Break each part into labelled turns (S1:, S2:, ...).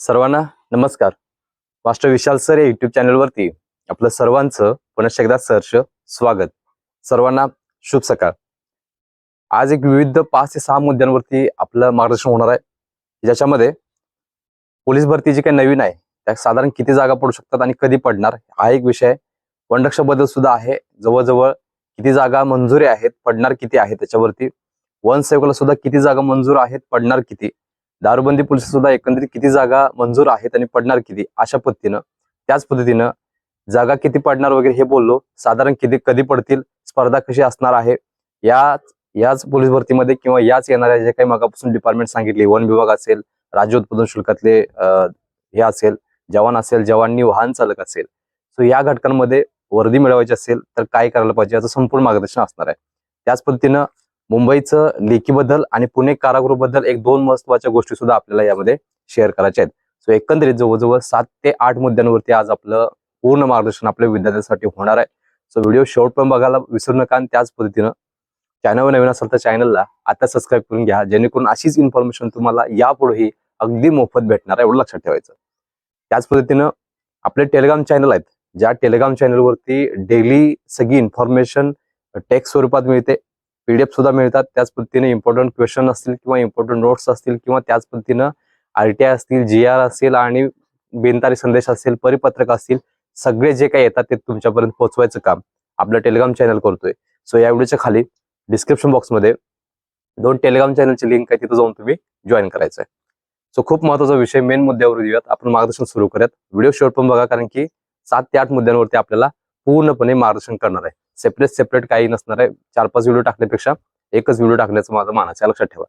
S1: सर्वांना नमस्कार. Master Vishal sir या युट्यूब चॅनलवरती आपलं सर्वांचं पुनश्च एकदा सहर्ष स्वागत. सर्वांना शुभ सकाळ. आज एक विविध पाच ते सहा मुद्द्यांवरती आपलं मार्गदर्शन होणार आहे. ज्याच्यामध्ये पोलीस भरती जी काही नवीन आहे त्या साधारण किती जागा पडू शकतात आणि कधी पडणार हा एक विषय. आहे वनरक्षाबद्दल सुद्धा आहे. जवळजवळ किती जागा मंजुरी आहेत पडणार किती आहे त्याच्यावरती. वन सेवकाला सुद्धा किती जागा मंजूर आहेत पडणार किती. दारूबंदी पोलीस सुद्धा एकंदरीत किती जागा मंजूर आहेत आणि पडणार किती अशा पद्धतीनं त्याच पद्धतीनं जागा किती पडणार वगैरे हे बोललो. साधारण किती कधी पडतील स्पर्धा कशी असणार आहे याच याच पोलीस भरतीमध्ये किंवा याच येणाऱ्या जे काही मागापासून डिपार्टमेंट सांगितले वन विभाग असेल राज्य उत्पादन शुल्कातले हे असेल जवान असेल जवानी वाहन चालक असेल सो या घटकांमध्ये वर्दी मिळवायची असेल तर काय करायला पाहिजे याचं संपूर्ण मार्गदर्शन असणार आहे. त्याच पद्धतीनं मुंबईचं लेखीबद्दल आणि पुणे कारागृहबद्दल एक दोन महत्त्वाच्या गोष्टी सुद्धा आपल्याला यामध्ये शेअर करायच्या आहेत. सो एकंदरीत जवळजवळ सात ते आठ मुद्द्यांवरती आज आपलं पूर्ण मार्गदर्शन आपल्या विद्यार्थ्यांसाठी होणार आहे. सो व्हिडिओ शेवट पण बघायला विसरू नका आणि त्याच पद्धतीनं चॅनलवर नवीन असेल तर चॅनलला आता सबस्क्राईब करून घ्या. जेणेकरून अशीच इन्फॉर्मेशन तुम्हाला यापुढेही अगदी मोफत भेटणार आहे एवढं लक्षात ठेवायचं. त्याच पद्धतीनं आपले टेलिग्राम चॅनल आहेत. ज्या टेलिग्राम चॅनलवरती डेली सगळी इन्फॉर्मेशन टेक्स्ट स्वरूपात मिळते. पीडीएफ सुद्धा मिळतात. त्याच पद्धतीने इम्पॉर्टंट क्वेश्चन असतील किंवा इम्पॉर्टंट नोट्स असतील किंवा त्याच पद्धतीनं आरटीआय असतील जी आर असेल आणि बिनतारी संदेश असेल परिपत्रक असतील सगळे जे काही येतात ते तुमच्यापर्यंत पोहोचवायचं काम आपलं टेलिग्राम चॅनल करतोय. सो या व्हिडिओच्या खाली डिस्क्रिप्शन बॉक्समध्ये दोन टेलिग्राम चॅनलची लिंक आहे तिथं जाऊन तुम्ही जॉईन करायचं आहे सो खूप महत्त्वाचा विषय मेन मुद्द्यावर येऊयात. आपण मार्गदर्शन सुरू करूयात. व्हिडिओ शेवट पण बघा कारण की सात ते आठ मुद्द्यांवरती आपल्याला पूर्णपणे मार्गदर्शन करणार आहे. सेपरेट सेपरेट काही नसणार आहे. चार पाच व्हिडिओ टाकण्यापेक्षा एकच व्हिडिओ टाकण्याचं माझं मानाचं लक्षात ठेवा.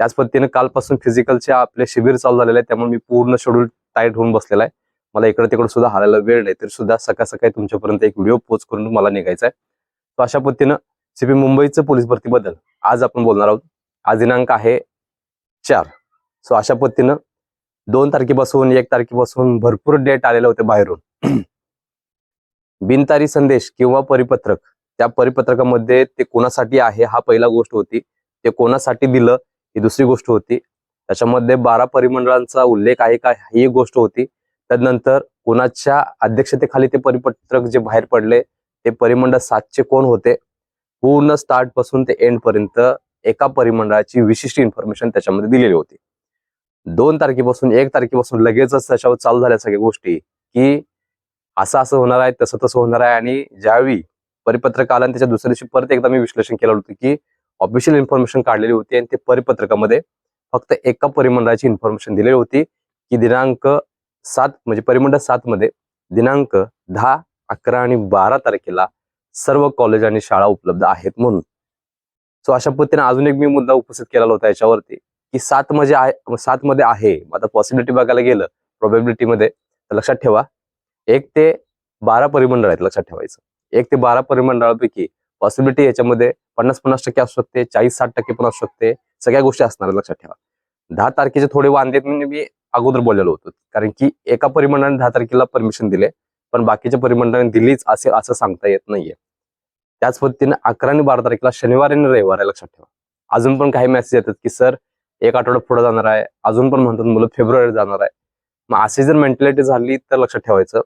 S1: त्याच पद्धतीने कालपासून फिजिकलचे आपले शिबिर चालू झालेले आहे त्यामुळे मी पूर्ण शेड्यूल टाईट होऊन बसलेला आहे. मला इकडे तिकडे सुद्धा हालायला वेळ नाही. तरी सुद्धा सकाळ सकाळी तुमच्यापर्यंत एक व्हिडिओ पोस्ट करून मला निघायचा आहे. तो अशा पद्धतीनं सीपी मुंबईचं पोलीस भरतीबद्दल आज आपण बोलणार आहोत. आज दिनांक आहे चार. सो अशा पद्धतीनं दोन तारखेपासून एक तारखेपासून भरपूर डेट आलेले होते बाहेरून. बिनतारी संदेश किंवा परिपत्रक त्या परिपत्रकामध्ये ते कोणासाठी आहे हा पहिला गोष्ट होती. ते कोणासाठी दिलं ही दुसरी गोष्ट होती. त्याच्यामध्ये बारा परिमंडळांचा उल्लेख आहे का ही एक गोष्ट होती. त्यानंतर कोणाच्या अध्यक्षतेखाली ते परिपत्रक जे बाहेर पडले ते परिमंडळ सातचे कोण होते? पूर्ण स्टार्टपासून ते एंड पर्यंत एका परिमंडळाची विशिष्ट इन्फॉर्मेशन त्याच्यामध्ये दिलेली होती. दोन तारखेपासून एक तारखेपासून लगेचच त्याच्यावर चालू झाल्या सगळ्या गोष्टी की असं असं होणार आहे तसं तसं होणार आहे. आणि ज्यावेळी परिपत्रक आला आणि त्याच्या दुसऱ्या दिवशी परत एकदा मी विश्लेषण केलं होतं की ऑफिशियल इन्फॉर्मेशन काढलेली होती आणि ते परिपत्रकामध्ये फक्त एका परिमंडळाची इन्फॉर्मेशन दिलेली होती की दिनांक सात म्हणजे परिमंडळ सात मध्ये दिनांक दहा अकरा आणि बारा तारखेला सर्व कॉलेज आणि शाळा उपलब्ध आहेत म्हणून. सो अशा पद्धतीने अजून एक मी मुद्दा उपस्थित केलेला होता याच्यावरती की सात मध्ये आहे सात मध्ये आहे. आता पॉसिबिलिटी बघायला गेलं probability मध्ये तर लक्षात ठेवा. एक ते बारा परिमंडळ आहेत लक्षात ठेवायचं. एक ते बारा परिमंडळापैकी पॉसिबिलिटी याच्यामध्ये पन्नास पन्नास टक्के असू शकते चाळीस साठ टक्के पण असू शकते सगळ्या गोष्टी असणार लक्षात ठेवा. दहा तारखेचे थोडे वांदे म्हणजे मी अगोदर बोललेलो होतो कारण की एका परिमंडळाने दहा तारखेला परमिशन दिले पण बाकीच्या परिमंडळाने दिलीच असेल असं सांगता येत नाहीये. त्याच पद्धतीने अकरा आणि बारा तारखेला शनिवार आणि रविवार आहे लक्षात ठेवा. अजून पण काही मेसेज येतात की सर एक आठवडा पुढे जाणार आहे अजून पण म्हणतात मुलं फेब्रुवारी जाणार आहे. मग अशी जर मेंटॅलिटी झाली तर लक्षात ठेवायचं.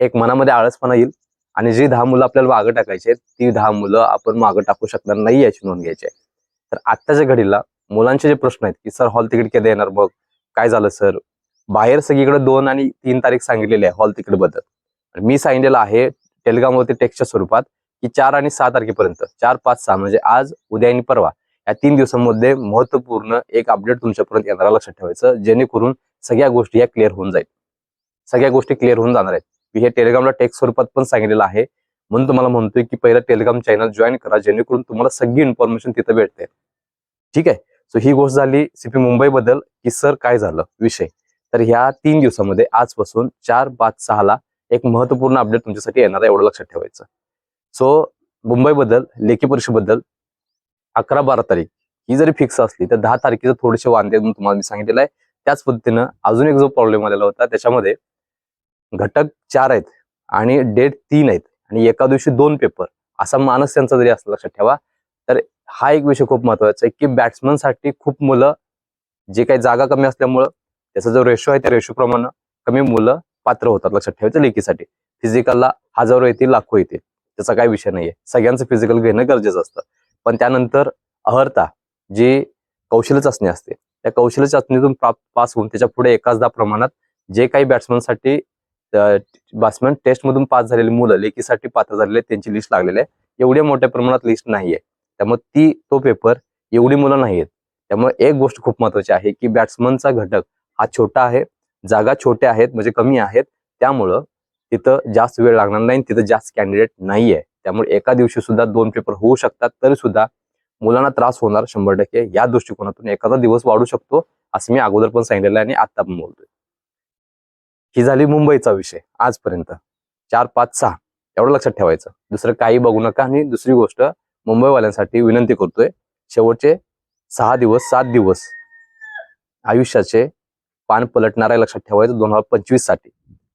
S1: एक मनामध्ये आळसपणा येईल आणि जी दहा मुलं आपल्याला मागं टाकायची आहेत ती दहा मुलं आपण मागं टाकू शकणार नाही याची नोंद घ्यायची आहे. तर आत्ताच्या घडीला मुलांचे जे प्रश्न आहेत की सर हॉल तिकीट कधी येणार? बघ काय झालं सर? बाहेर सगळीकडे दोन आणि तीन तारीख सांगितलेली आहे हॉल तिकीटबद्दल. मी सांगितलेलं आहे टेलिग्रामवरती टेक्स्टच्या स्वरूपात की चार आणि सहा तारखेपर्यंत चार पाच सहा म्हणजे आज उद्या आणि परवा या तीन दिवसांमध्ये महत्त्वपूर्ण एक अपडेट तुमच्यापर्यंत येणार लक्षात ठेवायचं. जेणेकरून सगळ्या गोष्टी या क्लिअर होऊन जाईल. सगळ्या गोष्टी क्लिअर होऊन जाणार आहेत. मी हे टेलिग्रामला टेक्स्ट स्वरूपात पण सांगितलेलं आहे. म्हणून तुम्हाला म्हणतोय की पहिला टेलिग्राम चॅनल जॉईन करा जेणेकरून तुम्हाला सगळी इन्फॉर्मेशन तिथं भेटते. ठीक आहे? सो ही गोष्ट झाली सीपी मुंबई बद्दल की सर काय झालं? विषय. तर ह्या तीन दिवसामध्ये आजपासून चार पाच सहाला एक महत्त्वपूर्ण अपडेट तुमच्यासाठी येणार आहे एवढं लक्षात ठेवायचं. सो मुंबईबद्दल लेखी परीक्षेबद्दल अकरा बारा तारीख ही जरी फिक्स असली तर दहा तारखेचं थोडेसे वांदे म्हणून तुम्हाला मी सांगितलेलं आहे. त्याच पद्धतीनं अजून एक जो प्रॉब्लेम आलेला होता त्याच्यामध्ये घटक चार आहेत आणि डेट तीन आहेत आणि एका दिवशी दोन पेपर असा मानस त्यांचा जरी असला लक्षात ठेवा तर हा एक विषय खूप महत्त्वाचा आहे की बॅट्समनसाठी खूप मुलं जे काही जागा कमी असल्यामुळं त्याचा जो रेशो आहे त्या रेशोप्रमाणे कमी मुलं पात्र होतात लक्षात ठेवायचं लेखीसाठी. फिजिकलला हजारो येतील लाखो येतील. त्याचा काही विषय नाहीये. सगळ्यांचं फिजिकल घेणं गरजेचं असतं. पण त्यानंतर अहर्ता जी कौशल्य चाचणी असते त्या कौशल्य चाचणीतून पास होऊन त्याच्या पुढे एकाचदा प्रमाणात जे काही बॅट्समनसाठी बॅट्समॅन टेस्टमधून पास झालेली मुलं लेखीसाठी पात्र झालेले आहेत, त्यांची लिस्ट लागलेली आहे. एवढ्या मोठ्या प्रमाणात लिस्ट नाही आहे त्यामुळे ती तो पेपर एवढी मुलं नाही आहेत त्यामुळे एक गोष्ट खूप महत्वाची आहे की बॅट्समनचा घटक हा छोटा आहे जागा छोट्या आहेत म्हणजे कमी आहेत. त्यामुळं तिथं जास्त वेळ लागणार नाही तिथं जास्त कॅन्डिडेट आहे त्यामुळे एका दिवशी सुद्धा दोन पेपर होऊ शकतात तरी सुद्धा मुलांना त्रास होणार शंभर टक्के. या दृष्टिकोनातून एखादा दिवस वाढू शकतो असं मी अगोदर पण सांगितलेलं आहे आणि आता पण बोलतोय. ही झाली मुंबईचा विषय आजपर्यंत. चार पाच सहा एवढं लक्षात ठेवायचं. दुसरं काही बघू नका आणि दुसरी गोष्ट मुंबईवाल्यांसाठी विनंती करतोय शेवटचे सहा दिवस सात दिवस आयुष्याचे पान पलटणार आहे लक्षात ठेवायचं दोन हजार पंचवीससाठी.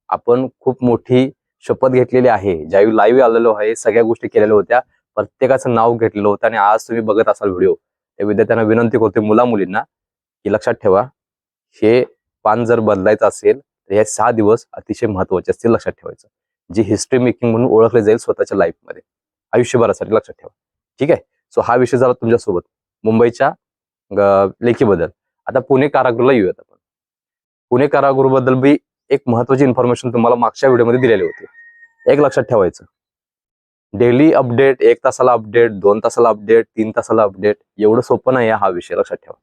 S1: आपण खूप मोठी शपथ घेतलेली आहे. ज्यावेळी लाईव्ह आलेलो आहे सगळ्या गोष्टी केलेल्या होत्या. प्रत्येकाचं नाव घेतलेलं होतं आणि आज तुम्ही बघत असाल व्हिडिओ त्या विद्यार्थ्यांना विनंती करते मुला मुलींना की लक्षात ठेवा हे पान जर बदलायचं असेल तर हे सहा दिवस अतिशय महत्त्वाचे असतील लक्षात ठेवायचं. जे हिस्ट्री मेकिंग म्हणून ओळखले जाईल स्वतःच्या लाईफमध्ये आयुष्यभरासाठी लक्षात ठेवा. ठीक आहे? सो हा विषय झाला तुमच्यासोबत. मुंबईच्या लेखीबद्दल. आता पुणे कारागृहला येऊयात आपण. पुणे कारागृहबद्दल बी एक महत्वाची इन्फॉर्मेशन तुम्हाला मागच्या व्हिडिओमध्ये दिलेली होती. एक लक्षात ठेवायचं. डेली अपडेट एक तासाला अपडेट दोन तासाला अपडेट तीन तासाला अपडेट एवढं सोपं नाही हा विषय लक्षात ठेवा.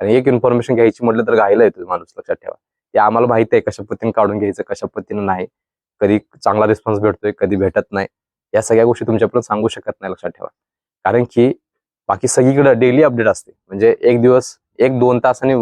S1: आणि एक इन्फॉर्मेशन घ्यायची म्हटलं तर घायला येतो माणूस लक्षात ठेवा. ते आम्हाला माहिती आहे कशा पद्धतीने काढून घ्यायचं कशा पद्धतीने नाही कधी चांगला रिस्पॉन्स भेटतोय कधी भेटत नाही. या सगळ्या गोष्टी तुमच्यापर्यंत सांगू शकत नाही लक्षात ठेवा. कारण की बाकी सगळीकडे डेली अपडेट असते. म्हणजे एक दिवस एक दोन तासाने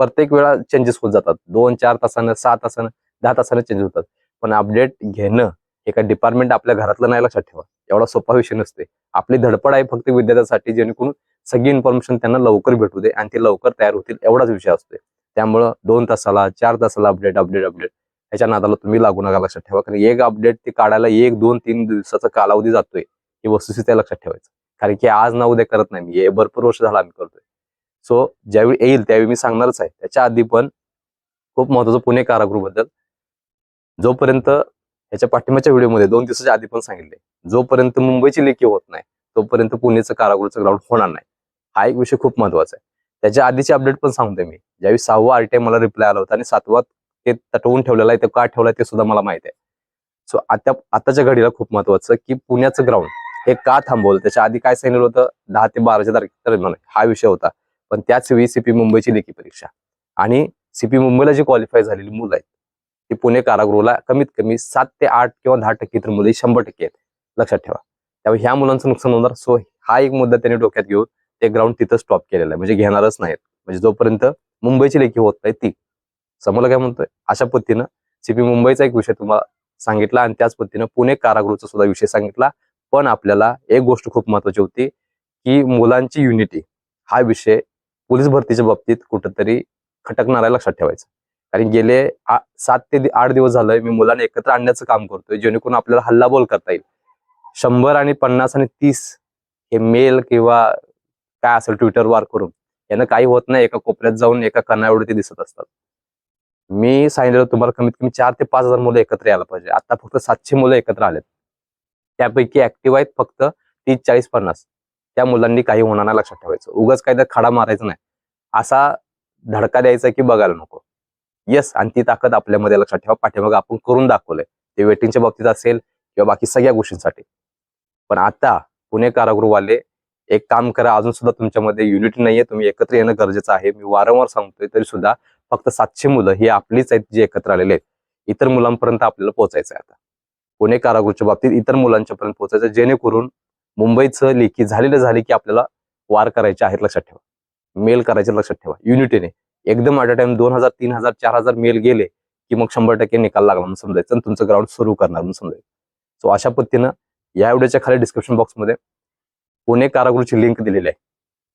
S1: प्रत्येक वेळा चेंजेस होत जातात. दोन चार तासानं सहा तासानं दहा तासानं चेंज होतात. पण अपडेट घेणं एका डिपार्टमेंट आपल्या घरातलं नाही लक्षात ठेवा. एवढा सोपा विषय नसते आपली धडपड आहे फक्त विद्यार्थ्यांसाठी जेणेकरून सगळी इन्फॉर्मेशन त्यांना लवकर भेटू दे आणि ते लवकर तयार होतील एवढाच विषय असतो त्यामुळं दोन तासाला चार तासाला अपडेट अपडेट अपडेट ह्याच्या नादाला तुम्ही लागू नका लक्षात ठेवा. कारण एक अपडेट ते काढायला एक दोन तीन दिवसाचा कालावधी जातोय. ही वस्तुस्थिती लक्षात ठेवायचं. कारण की आज ना उद्या करत नाही मी. हे भरपूर वर्ष झाला आम्ही करतोय. सो ज्यावेळी येईल त्यावेळी मी सांगणारच आहे. त्याच्या आधी पण खूप महत्वाचं पुणे कारागृहबद्दल. जोपर्यंत याच्या पाठिंबाच्या व्हिडिओमध्ये दोन दिवसाच्या आधी पण सांगितले. जोपर्यंत मुंबईची लेखी होत नाही तोपर्यंत पुणेचं कारागृहचं ग्राउंड होणार नाही. हा एक विषय खूप महत्त्वाचा आहे. त्याच्या आधीची अपडेट पण सांगतोय मी. ज्यावेळी सहावा आरटीआय मला रिप्लाय आला होता आणि सातवा ते तटवून ठेवलेलं आहे ते का ठेवला ते सुद्धा मला माहिती आहे. सो आता आताच्या घडीला खूप महत्वाचं की पुण्याचं ग्राउंड हे का थांबवलं? त्याच्या आधी काय सांगितलं होतं? दहा ते बाराच्या तारखेपर्यंत हा विषय होता. पण त्याच वेळी सीपी मुंबईची लेखी परीक्षा. आणि सीपी मुंबईला जी क्वालिफाय झालेली मुलं आहेत ती पुणे कारागृहाला कमीत कमी सात ते आठ किंवा दहा टक्के तर मुले शंभर टक्के आहेत. लक्षात ठेवा. त्यामुळे ह्या मुलांचं नुकसान होणार. सो हा एक मुद्दा त्यांनी डोक्यात घेऊन ते ग्राउंड तिथं स्टॉप केलेलं आहे. म्हणजे घेणारच नाहीत. म्हणजे जोपर्यंत मुंबईची लेखी होत नाही ती. समोर काय म्हणतोय? अशा पद्धतीनं सीपी मुंबईचा एक विषय तुम्हाला सांगितला आणि त्याच पद्धतीनं पुणे कारागृहचा सुद्धा विषय सांगितला. पण आपल्याला एक गोष्ट खूप महत्वाची होती की मुलांची युनिटी हा विषय पोलीस भरतीच्या बाबतीत कुठंतरी खटकणार आहे लक्षात ठेवायचं. कारण गेले सात ते आठ दिवस झालंय मी मुलांना एकत्र आणण्याचं काम करतोय जेणेकरून आपल्याला हल्लाबोल करता येईल. शंभर आणि पन्नास आणि तीस हे मेल किंवा काय असेल ट्विटर वार करून यानं काही होत नाही एका कोपऱ्यात जाऊन एका कणा ते दिसत असतात. मी सांगितलं तुम्हाला कमीत कमी चार ते पाच हजार मुलं एकत्र यायला पाहिजे. आता फक्त सातशे मुलं एकत्र आलेत. त्यापैकी ऍक्टिव्ह आहेत फक्त तीस चाळीस पन्नास. त्या मुलांनी काही होणार नाही लक्षात ठेवायचं. उगाच काही तर खडा मारायचा नाही. असा धडका द्यायचा की बघायला नको. येस आणि ती ताकद आपल्यामध्ये लक्षात ठेवा. पाठीमागे आपण करून दाखवलंय. ते वेटिंगच्या बाबतीत असेल किंवा बाकी सगळ्या गोष्टींसाठी. पण आता पुणे कारागृहवाले एक काम करा. अजून सुद्धा तुमच्यामध्ये युनिटी नाहीये. तुम्ही एकत्र येणं गरजेचं आहे. मी वारंवार सांगतोय तरी सुद्धा फक्त सातशे मुलं ही आपलीच आहेत जी एकत्र आलेले आहेत. इतर मुलांपर्यंत आपल्याला पोहोचायचं आहे आता. पुणे कारागृहच्या बाबतीत इतर मुलांच्या पर्यंत पोहोचायचं जेणेकरून मुंबईचं लेखी झालेलं झाले की आपल्याला वार करायचे आहेत लक्षात ठेवा. मेल करायचे लक्षात ठेवा. युनिटीने एकदम ॲट अ टाइम दोन हजार तीन हजार चार हजार मेल गेले की मग शंभर टक्के निकाल लागला म्हणून समजायचं आणि तुमचं ग्राउंड सुरू करणार म्हणून समजायचं. सो अशा पद्धतीनं या व्हिडिओच्या खाली डिस्क्रिप्शन बॉक्समध्ये पुणे कारागृहची लिंक दिलेली आहे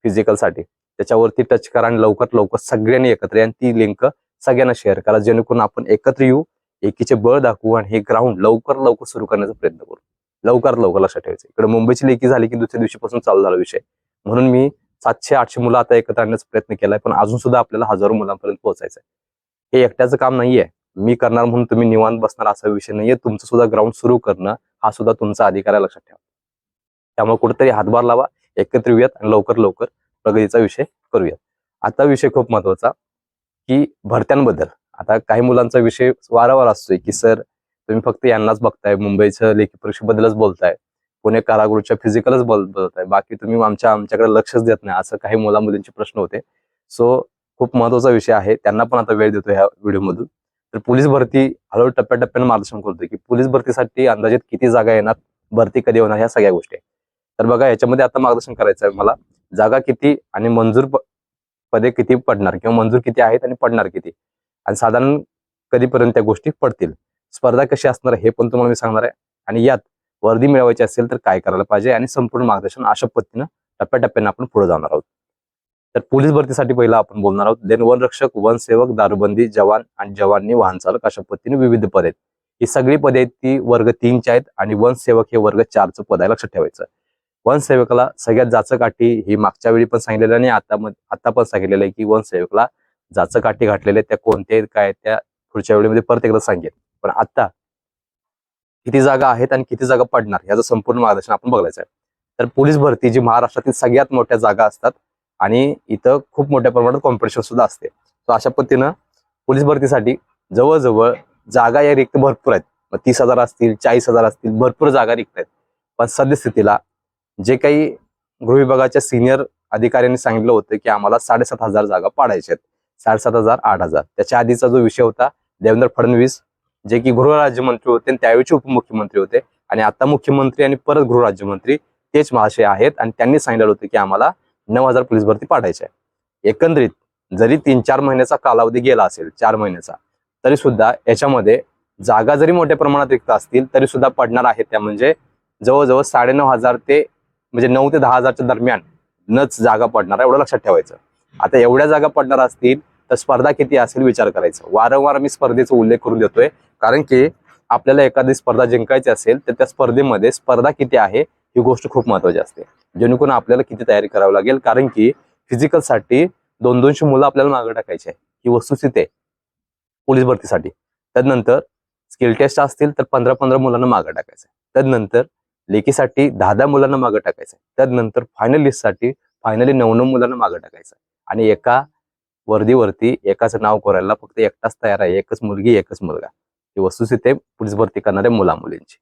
S1: फिजिकलसाठी त्याच्यावरती टच करा आणि लवकर लवकर सगळ्यांनी एकत्र आणि ती लिंक सगळ्यांना शेअर करा जेणेकरून आपण एकत्र येऊ एकीचे बळ दाखवू आणि हे ग्राउंड लवकर लवकर सुरू करण्याचा प्रयत्न करू. लवकर लवकर लक्षात ठेवायचं. इकडे मुंबईची लेखी झाली की दुसऱ्या दिवशीपासून चालू झाला विषय. म्हणून मी सातशे आठशे मुलं आता एकत्र आणण्याचा प्रयत्न केलाय पण अजून सुद्धा आपल्याला हजारो मुलांपर्यंत पोहोचायचं आहे हे एकट्याचं काम नाहीये. मी करणार म्हणून तुम्ही निवांत बसणार असा विषय नाहीये. तुमचं सुद्धा ग्राउंड सुरू करणं हा सुद्धा तुमचा अधिकार आहे लक्षात ठेवा. त्यामुळे कुठेतरी हातभार लावा एकत्र येऊयात आणि लवकर लवकर प्रगतीचा विषय करूयात. आता विषय खूप महत्त्वाचा की भरत्यांबद्दल. आता काही मुलांचा विषय वारंवार असतोय की सर तुम्ही फक्त यांनाच बघताय मुंबईच्या लेखी परीक्षेबद्दलच बोलताय. पुणे कारागृहच्या फिजिकलच बोल आहे. बाकी तुम्ही आमच्या आमच्याकडे लक्षच देत नाही. असं काही मुला मुलींचे प्रश्न होते. सो खूप महत्त्वाचा विषय आहे. त्यांना पण आता वेळ देतो ह्या व्हिडिओमधून. तर पोलीस भरती हळूहळू टप्प्याटप्प्याने मार्गदर्शन करतोय की पोलीस भरतीसाठी अंदाजित किती जागा येणार भरती कधी होणार ह्या सगळ्या गोष्टी आहेत. तर बघा याच्यामध्ये आता मार्गदर्शन करायचं आहे मला. जागा किती आणि मंजूर पदे किती पडणार किंवा मंजूर किती आहेत आणि पडणार किती? आणि साधारण कधीपर्यंत त्या गोष्टी पडतील? स्पर्धा कशी असणार हे पण तुम्हाला मी सांगणार आहे. आणि यात वर्दी मिळवायची असेल तर काय करायला पाहिजे? आणि संपूर्ण मार्गदर्शन अशा पद्धतीनं टप्प्याटप्प्याने आपण पुढे जाणार आहोत. तर पोलीस भरतीसाठी पहिला आपण बोलणार आहोत. देन वनरक्षक वनसेवक दारूबंदी जवान आणि जवाननी वाहन चालक अशा पद्धतीने विविध पद आहेत. ही सगळी पदे आहेत ती वर्ग तीनची आहेत आणि वनसेवक हे वर्ग चारचं पद आहे लक्षात ठेवायचं. वनसेवकाला सगळ्यात जाचकाठी ही मागच्या वेळी पण सांगितलेलं आणि आता आता पण सांगितलेलं आहे की वनसेवकला जाचकाठी घातलेले त्या कोणत्या आहेत, काय त्या पुढच्या वेळेमध्ये परत एकदा सांगेन. पण आता किती जागा आहेत आणि किती जागा पडणार याचं संपूर्ण मार्गदर्शन आपण बघायचं आहे. तर पोलीस भरती जी महाराष्ट्रातील सगळ्यात मोठ्या जागा असतात आणि इथं खूप मोठ्या प्रमाणात कॉम्पिटिशन सुद्धा असते. तर अशा पद्धतीनं पोलीस भरतीसाठी जवळजवळ जागा या रिक्त भरपूर आहेत. मग तीस हजार असतील चाळीस हजार असतील भरपूर जागा रिक्त आहेत. पण सद्यस्थितीला जे काही गृह विभागाच्या सिनियर अधिकाऱ्यांनी सांगितलं होतं की आम्हाला साडेसात हजार जागा पाडायच्या आहेत. साडेसात हजार आठ हजार. त्याच्या आधीचा जो विषय होता देवेंद्र फडणवीस जे की गृहराज्यमंत्री होते आणि त्यावेळीचे उपमुख्यमंत्री होते. आणि आता मुख्यमंत्री आणि परत गृहराज्यमंत्री तेच महाशय आहेत आणि त्यांनी सांगितलं होतं की आम्हाला नऊ हजार पोलीस भरती पाठायची आहे. एकंदरीत जरी तीन चार महिन्याचा कालावधी गेला असेल चार महिन्याचा तरी सुद्धा याच्यामध्ये जागा जरी मोठ्या प्रमाणात रिक्त असतील तरी सुद्धा पडणार आहेत त्या म्हणजे जवळजवळ साडेनऊ हजार ते म्हणजे नऊ ते दहा हजारच्या दरम्यान नच जागा पडणार आहे, एवढं लक्षात ठेवायचं. आता एवढ्या जागा पडणार असतील तर स्पर्धा किती असेल विचार करायचा. वारंवार मी स्पर्धेचा उल्लेख करून देतोय. कारण की आपल्याला एखादी स्पर्धा जिंकायची असेल तर त्या स्पर्धेमध्ये स्पर्धा किती आहे ही गोष्ट खूप महत्वाची असते. जेणेकरून आपल्याला किती तयारी करावी लागेल कारण की फिजिकलसाठी दोन दोनशे मुलं आपल्याला मागं टाकायची आहे. ही वस्तुस्थिती आहे. पोलीस भरतीसाठी. त्यानंतर स्किल टेस्ट असतील तर पंधरा पंधरा मुलांना मागं टाकायचं त्यानंतर लेखीसाठी दहा दहा मुलांना मागं टाकायचं त्यानंतर फायनलिस्टसाठी फायनली नऊ नऊ मुलांना मागं टाकायचं आणि एका वर्दीवरती एकाचं नाव करायला फक्त एकटाच तयार आहे. एकच मुलगी एकच मुलगा. ही वस्तुस्थिती आहे पोलीस भरती करणाऱ्या मुला मुलींची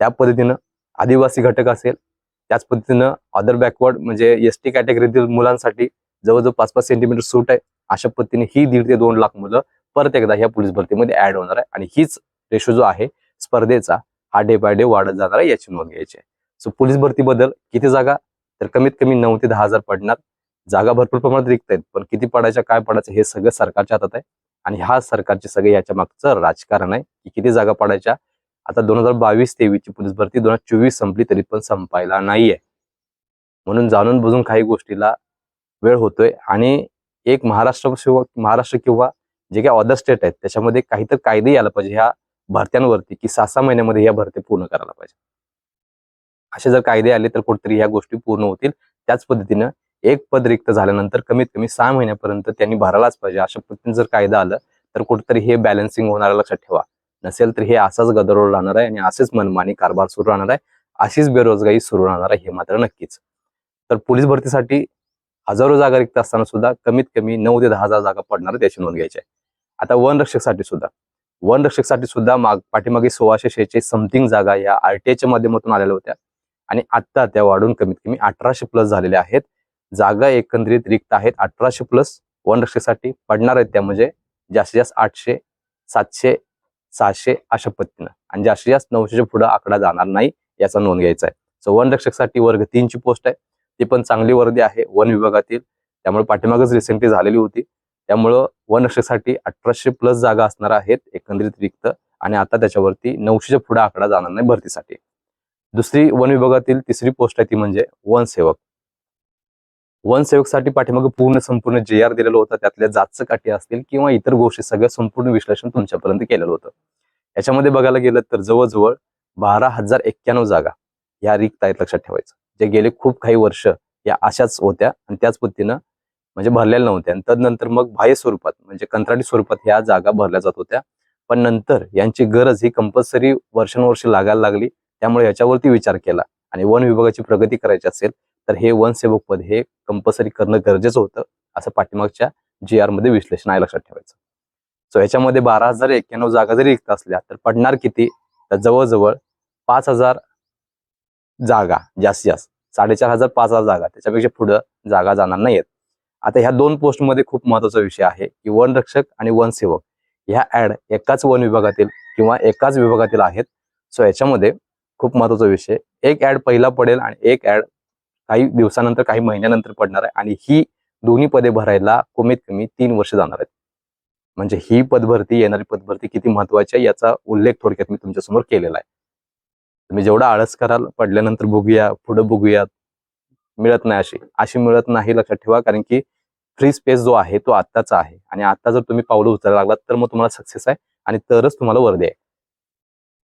S1: त्या पद्धतीनं आदिवासी घटक असेल त्याच पद्धतीनं अदर बॅकवर्ड म्हणजे एस टी कॅटेगरीतील मुलांसाठी जवळजवळ पाच पाच सेंटीमीटर सूट आहे अशा पद्धतीने ही दीड ते दोन लाख मुलं परत एकदा ह्या पोलीस भरतीमध्ये ऍड होणार आहे आणि हीच रेशो जो आहे स्पर्धेचा हा डे बाय डे वाढत जाणार आहे याची नोंद घ्यायची आहे. सो पोलीस भरतीबद्दल किती जागा? तर कमीत कमी नऊ ते दहा हजार पडणार. जागा भरपूर प्रमाणात रिक्त आहेत पण किती पडायच्या काय पडायचं हे सगळं सरकारच्या हातात आहे. आणि हा सरकारचे सगळे याच्या मागचं राजकारण आहे. की किती जागा पडायच्या? आता दोन हजार बावीस तेवीस ची पोलीस भरती दोन हजार चोवीस संपली तरी पण संपायला नाहीये. म्हणून जाणून बुजून काही गोष्टीला वेळ होतोय. आणि एक महाराष्ट्र महाराष्ट्र किंवा जे काही अदर स्टेट आहेत त्याच्यामध्ये काहीतरी कायदे यायला पाहिजे. ह्या भरत्यांवरती की सहा सहा महिन्यामध्ये या भरती पूर्ण करायला पाहिजे. असे जर कायदे आले तर कुठेतरी ह्या गोष्टी पूर्ण होतील. त्याच पद्धतीनं एक पद रिक्त झाल्यानंतर कमीत कमी सहा महिन्यापर्यंत त्यांनी भरायलाच पाहिजे. अशा पद्धतीने जर कायदा आलं तर कुठेतरी हे बॅलन्सिंग होणार लक्षात ठेवा. नसेल तर हे असाच गदरोळ राहणार आहे आणि असेच मनमानी कारभार सुरू राहणार आहे. अशीच बेरोजगारी सुरू राहणार आहे हे मात्र नक्कीच. तर पोलीस भरतीसाठी हजारो जागा रिक्त असताना सुद्धा कमीत कमी नऊ ते दहा हजार जागा पडणार त्याची नोंद घ्यायची आहे. आता वन रक्षकसाठी सुद्धा. वन रक्षकसाठी सुद्धा माग पाठीमागे सोळाशे शेहेचाळीस समथिंग जागा या आरटीआयच्या माध्यमातून आलेल्या होत्या. आणि आता त्या वाढून कमीत कमी अठराशे प्लस झालेल्या आहेत. जागा एकंदरीत रिक्त आहेत. अठराशे प्लस वनरक्षेसाठी पडणार आहेत त्या म्हणजे जास्तीत जास्त आठशे सातशे सहाशे अशा पद्धतीनं. आणि जास्तीत जास्त नऊशेच्या पुढे आकडा जाणार नाही याचा नोंद घ्यायचा आहे. सो वन रक्षकसाठी वर्ग तीनची पोस्ट आहे. ती पण चांगली वर्दी आहे वन विभागातील. त्यामुळे पाठीमागच रिसेंटली झालेली होती. त्यामुळं वन रक्षकसाठी अठराशे प्लस जागा असणार आहेत एकंदरीत रिक्त. आणि आता त्याच्यावरती नऊशेच्या पुढे आकडा जाणार नाही भरतीसाठी. दुसरी वन विभागातील तिसरी पोस्ट आहे ती म्हणजे वन सेवक वन पाठीमागे पूर्ण संपूर्ण जे आर दिलेलं होतं त्यातल्या जातचं काठी असतील किंवा इतर गोष्टी सगळं संपूर्ण विश्लेषण तुमच्यापर्यंत केलेलं होतं. याच्यामध्ये बघायला गेलं तर जवळजवळ बारा हजार एक्क्याण्णव जागा या रिक्त आहेत लक्षात ठेवायचं. जे गेले खूप काही वर्ष या अशाच होत्या आणि त्याच पद्धतीनं म्हणजे भरलेल्या नव्हत्या. आणि तदनंतर मग बाह्य स्वरूपात म्हणजे कंत्राटी स्वरूपात ह्या जागा भरल्या जात होत्या. पण नंतर यांची गरज ही कंपल्सरी वर्षानुवर्ष लागायला लागली. त्यामुळे याच्यावरती विचार केला आणि वन विभागाची प्रगती करायची असेल तर हे वनसेवक पद हे कंपल्सरी करणं गरजेचं होतं असं पाठीमागच्या जी आरमध्ये विश्लेषण आहे लक्षात ठेवायचं. सो ह्याच्यामध्ये बारा हजार एक्क्याण्णव जागा जरी रिक्त असल्या तर पडणार किती? तर जवळजवळ पाच हजार जागा जास्तीत जास्त. साडेचार हजार पाच हजार जागा. त्याच्यापेक्षा पुढं जागा जाणार नाहीयेत. आता ह्या दोन पोस्टमध्ये खूप महत्त्वाचा विषय आहे की वनरक्षक आणि वनसेवक ह्या ऍड एकाच वन विभागातील किंवा एकाच विभागातील आहेत. सो याच्यामध्ये खूप महत्त्वाचा विषय. एक ऍड पहिला पडेल आणि एक ऍड काही दिवसानंतर काही महिन्यानंतर पडणार आहे आणि ही दोन्ही पदे भरायला कमीत कमी तीन वर्ष जाणार आहेत. म्हणजे ही पदभरती येणारी पदभरती किती महत्वाची आहे याचा उल्लेख थोडक्यात मी तुमच्यासमोर केलेला आहे. तुम्ही जेवढा आळस कराल पडल्यानंतर बघूया पुढं बघूया मिळत नाही अशी. अशी मिळत नाही लक्षात ठेवा कारण की फ्री स्पेस जो आहे तो आत्ताचा आहे. आणि आता जर तुम्ही पावलं उचलायला लागलात तर मग तुम्हाला सक्सेस आहे आणि तरच तुम्हाला वर्दी आहे.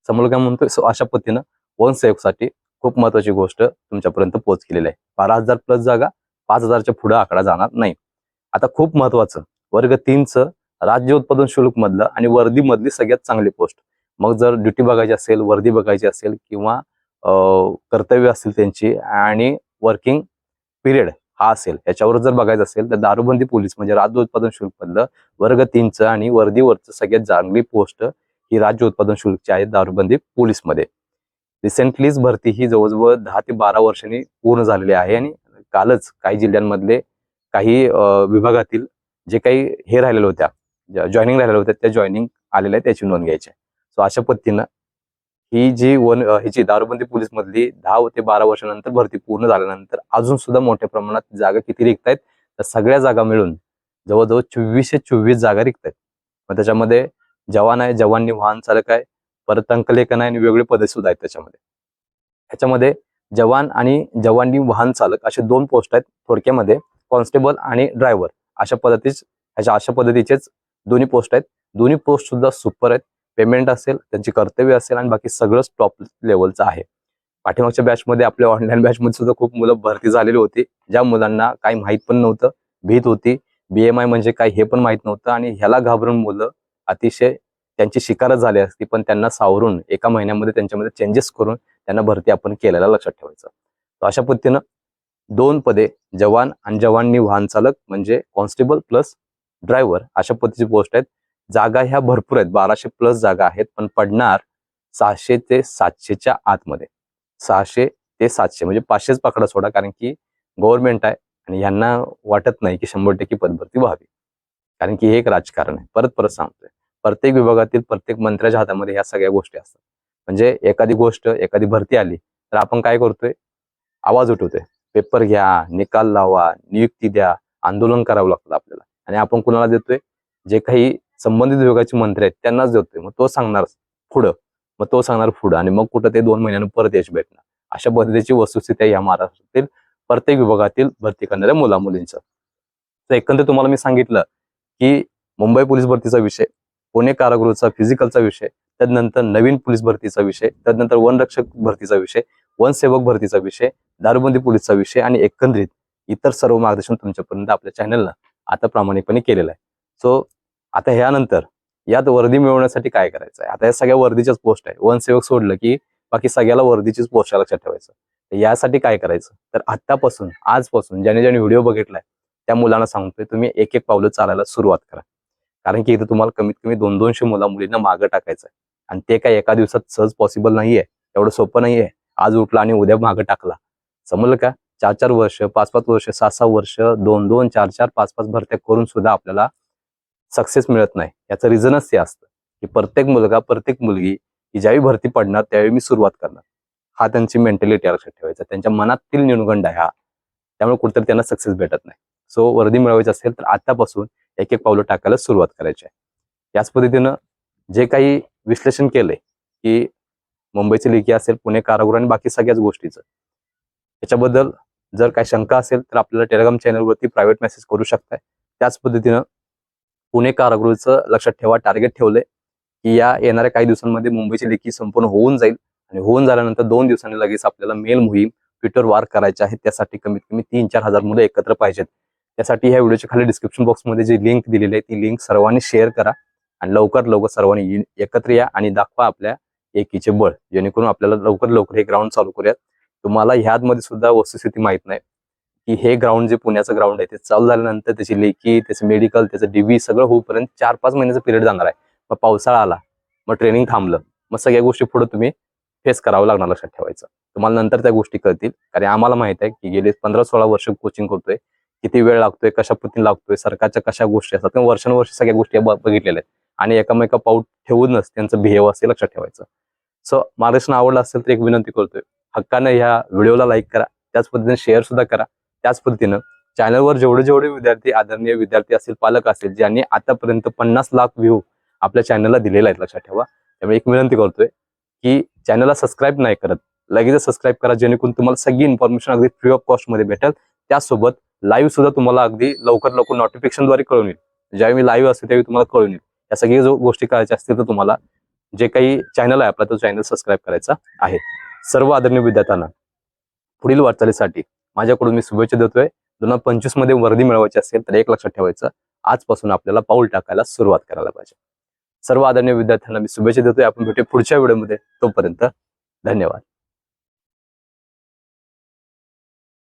S1: समोर काय म्हणतो अशा पद्धतीनं वनसाठी खूप महत्वाची गोष्ट तुमच्यापर्यंत पोहोच केलेली आहे. बारा हजार प्लस जागा पाच हजारच्या पुढे आकडा जाणार नाही. आता खूप महत्वाचं वर्ग तीनचं राज्य उत्पादन शुल्क मधलं आणि वर्दी मधली सगळ्यात चांगली पोस्ट. मग जर ड्युटी बघायची असेल वर्दी बघायची असेल किंवा कर्तव्य असतील त्यांची आणि वर्किंग पिरियड हा असेल याच्यावर जर बघायचं असेल तर दारूबंदी पोलीस म्हणजे राज्य उत्पादन शुल्क मधलं वर्ग तीनचं आणि वर्दीवरचं सगळ्यात चांगली पोस्ट ही राज्य उत्पादन शुल्कची आहे दारूबंदी पोलीसमध्ये. रिसेंटलीच भरती ही जवळजवळ दहा ते बारा वर्षांनी पूर्ण झालेली आहे आणि कालच काही जिल्ह्यांमधले काही विभागातील जे काही हे राहिलेल्या होत्या जॉईनिंग राहिलेल्या होत्या त्या जॉईनिंग आलेल्या आहे त्याची नोंद घ्यायची सो अशा पद्धतीनं ही जी वन ह्याची दारूबंदी पोलीस मधली दहा ते बारा वर्षानंतर भरती पूर्ण झाल्यानंतर अजून सुद्धा मोठ्या प्रमाणात जागा किती रिक्त आहेत तर सगळ्या जागा मिळून जवळजवळ चोवीसशे चोवीस जागा रिक्त आहेत मग त्याच्यामध्ये जवान आहे जवानी वाहन चालक आहे परत अंकलेखन आहे आणि वेगळे पदे सुद्धा आहेत त्याच्यामध्ये. ह्याच्यामध्ये जवान आणि जवानी वाहन चालक असे दोन पोस्ट आहेत थोडक्यामध्ये. कॉन्स्टेबल आणि ड्रायव्हर अशा पद्धतीच ह्याच्या अशा पद्धतीचेच दोन्ही पोस्ट आहेत. दोन्ही पोस्ट सुद्धा सुपर आहेत. पेमेंट असेल त्यांची कर्तव्य असेल आणि बाकी सगळंच टॉप लेवलचं आहे. पाठीमागच्या बॅचमध्ये आपल्या ऑनलाईन बॅचमध्ये सुद्धा खूप मुलं भरती झालेली होती. ज्या मुलांना काही माहीत पण नव्हतं भीत होती. बीएमआय म्हणजे काय हे पण माहीत नव्हतं आणि ह्याला घाबरून मुलं अतिशय त्यांची शिकारच झाली असती पण त्यांना सावरून एका महिन्यामध्ये त्यांच्यामध्ये चेंजेस करून त्यांना भरती आपण केलेला लक्षात ठेवायचं. तर अशा पद्धतीनं दोन पदे जवान आणि जवाननी वाहन चालक म्हणजे कॉन्स्टेबल प्लस ड्रायव्हर अशा पद्धतीची पोस्ट आहेत. जागा ह्या भरपूर आहेत बाराशे प्लस जागा आहेत पण पडणार सहाशे ते सातशेच्या आतमध्ये. सहाशे ते सातशे म्हणजे पाचशेच पकडा सोडा कारण की गव्हर्नमेंट आहे आणि यांना वाटत नाही की शंभर टक्के पदभरती व्हावी. कारण की हे एक राजकारण आहे. परत परत सांगतोय. प्रत्येक विभागातील प्रत्येक मंत्र्याच्या हातामध्ये ह्या सगळ्या गोष्टी असतात. म्हणजे एखादी गोष्ट एखादी भरती आली तर आपण काय करतोय? आवाज उठवतोय. पेपर घ्या निकाल लावा नियुक्ती द्या आंदोलन करावं लागतं आपल्याला. आणि आपण कुणाला देतोय? जे काही संबंधित विभागाचे मंत्री आहेत त्यांनाच देतोय. मग तो सांगणार पुढं. मग तो सांगणार पुढं. आणि मग कुठं ते दोन महिन्यानं परत यश भेटणार. अशा पद्धतीची वस्तुस्थिती आहे या महाराष्ट्रातील प्रत्येक विभागातील भरती करणाऱ्या मुला मुलींचं तर एकंदरीत तुम्हाला मी सांगितलं की मुंबई पोलीस भरतीचा विषय पुणे कारागृहचा फिजिकलचा विषय त्यानंतर नवीन पोलीस भरतीचा विषय त्यानंतर वनरक्षक भरतीचा विषय वनसेवक भरतीचा विषय दारूबंदी पोलीसचा विषय आणि एकंदरीत इतर सर्व मार्गदर्शन तुमच्यापर्यंत आपल्या चॅनलला आता प्रामाणिकपणे केलेलं आहे. सो आता ह्यानंतर यात वर्दी मिळवण्यासाठी काय करायचं आहे आता या सगळ्या वर्दीच्याच पोस्ट आहे वनसेवक सोडलं की बाकी सगळ्याला वर्दीचीच पोस्ट लक्षात ठेवायचं. यासाठी काय करायचं? तर आत्तापासून आजपासून ज्याने ज्याने व्हिडिओ बघितलाय त्या मुलांना सांगतोय तुम्ही एक एक पावलं चालायला सुरुवात करा. कारण की इथं तुम्हाला कमीत कमी दोन दोनशे मुला मुलींना मागं टाकायचं आहे आणि ते काय एका दिवसात सहज पॉसिबल नाहीये. एवढं सोपं नाहीये. आज उठला आणि उद्या मागं टाकला. समजलं का? चार चार वर्ष पाच पाच वर्ष सहा सहा वर्ष दोन दोन चार चार पाच पाच भरत्या करून सुद्धा आपल्याला सक्सेस मिळत नाही. याचं रिझनच ते असतं. की प्रत्येक मुलगा प्रत्येक मुलगी ही ज्यावेळी भरती पडणार त्यावेळी मी सुरुवात करणार. हा त्यांची मेंटॅलिटी लक्षात ठेवायचा. त्यांच्या मनातील न्यूनगंड आहे हा. त्यामुळे कुठेतरी त्यांना सक्सेस भेटत नाही. सो वर्दी मिळवायची असेल तर आतापासून एक एक पावलं टाकायला सुरुवात करायची आहे. याच पद्धतीनं जे काही विश्लेषण केलंय की मुंबईची लेखी असेल पुणे कारागृह आणि बाकी सगळ्याच गोष्टीचं याच्याबद्दल जर काही शंका असेल तर आपल्याला टेलिग्राम चॅनलवरती प्रायव्हेट मेसेज करू शकताय. त्याच पद्धतीनं पुणे कारागृहचं लक्षात ठेवा टार्गेट ठेवलंय की या येणाऱ्या काही दिवसांमध्ये मुंबईची लेखी संपूर्ण होऊन जाईल आणि होऊन झाल्यानंतर दोन दिवसांनी लगेच आपल्याला मेल मोहीम ट्विटर वार करायचे आहे. त्यासाठी कमीत कमी तीन चार हजार मुलं एकत्र पाहिजेत. त्यासाठी ह्या व्हिडिओच्या खाली डिस्क्रिप्शन बॉक्समध्ये जी लिंक दिलेली आहे ती लिंक सर्वांनी शेअर करा आणि लवकर लवकर सर्वांनी एकत्र या आणि दाखवा आपल्या एकीचे बळ. जेणेकरून आपल्याला लवकर लवकर हे ग्राउंड चालू करूयात. तुम्हाला ह्यामध्ये सुद्धा वस्तुस्थिती माहीत नाही. की हे ग्राउंड जे पुण्याचं ग्राउंड आहे ते चालू झाल्यानंतर त्याची लेखी त्याचं मेडिकल त्याचं डीबी सगळं होऊपर्यंत चार पाच महिन्याचा पिरियड जाणार आहे. मग पावसाळा आला मग ट्रेनिंग थांबलं मग सगळ्या गोष्टी पुढे तुम्ही फेस करावं लागणार लक्षात ठेवायचं. तुम्हाला नंतर त्या गोष्टी कळतील. कारण आम्हाला माहीत आहे की गेले पंधरा सोळा वर्ष कोचिंग करतोय. किती वेळ लागतोय कशा पद्धतीने लागतोय सरकारच्या कशा गोष्टी असतात. किंवा वर्षानुवर्ष सगळ्या गोष्टी बघितलेल्या आहेत. आणि एकामेका पाऊट ठेवूनच त्यांचं बिहेव असेल लक्षात ठेवायचं. सो मार्गदर्शन आवडलं असेल तर एक विनंती करतोय. हक्कानं ह्या व्हिडिओला लाईक करा. त्याच पद्धतीने शेअर सुद्धा करा. त्याच पद्धतीनं चॅनलवर जेवढे जेवढे विद्यार्थी आदरणीय विद्यार्थी असतील पालक असतील ज्यांनी आतापर्यंत पन्नास लाख व्ह्यू आपल्या चॅनलला दिलेला आहेत लक्षात ठेवा. त्यामुळे एक विनंती करतोय की चॅनलला सबस्क्राईब नाही करत. लगेच सबस्क्राईब करा जेणेकरून तुम्हाला सगळी इन्फॉर्मेशन अगदी फ्री ऑफ कॉस्टमध्ये भेटेल. त्यासोबत लाईव्ह सुद्धा तुम्हाला अगदी लवकर लवकर नोटिफिकेशनद्वारे कळून येईल. ज्यावेळी मी लाईव्ह असते त्यावेळी तुम्हाला कळून येईल. या सगळ्या जो गोष्टी करायच्या असतील तर तुम्हाला जे काही चॅनल आहे आपला तो चॅनल सबस्क्राईब करायचा आहे. सर्व आदरणीय विद्यार्थ्यांना पुढील वाटचालीसाठी माझ्याकडून मी शुभेच्छा देतोय. दोन हजार पंचवीसमध्ये वर्दी मिळवायची असेल तर एक लक्षात ठेवायचं आजपासून आपल्याला पाऊल टाकायला सुरुवात करायला पाहिजे. सर्व आदरणीय विद्यार्थ्यांना मी शुभेच्छा देतोय. आपण भेटू पुढच्या व्हिडिओमध्ये तोपर्यंत धन्यवाद.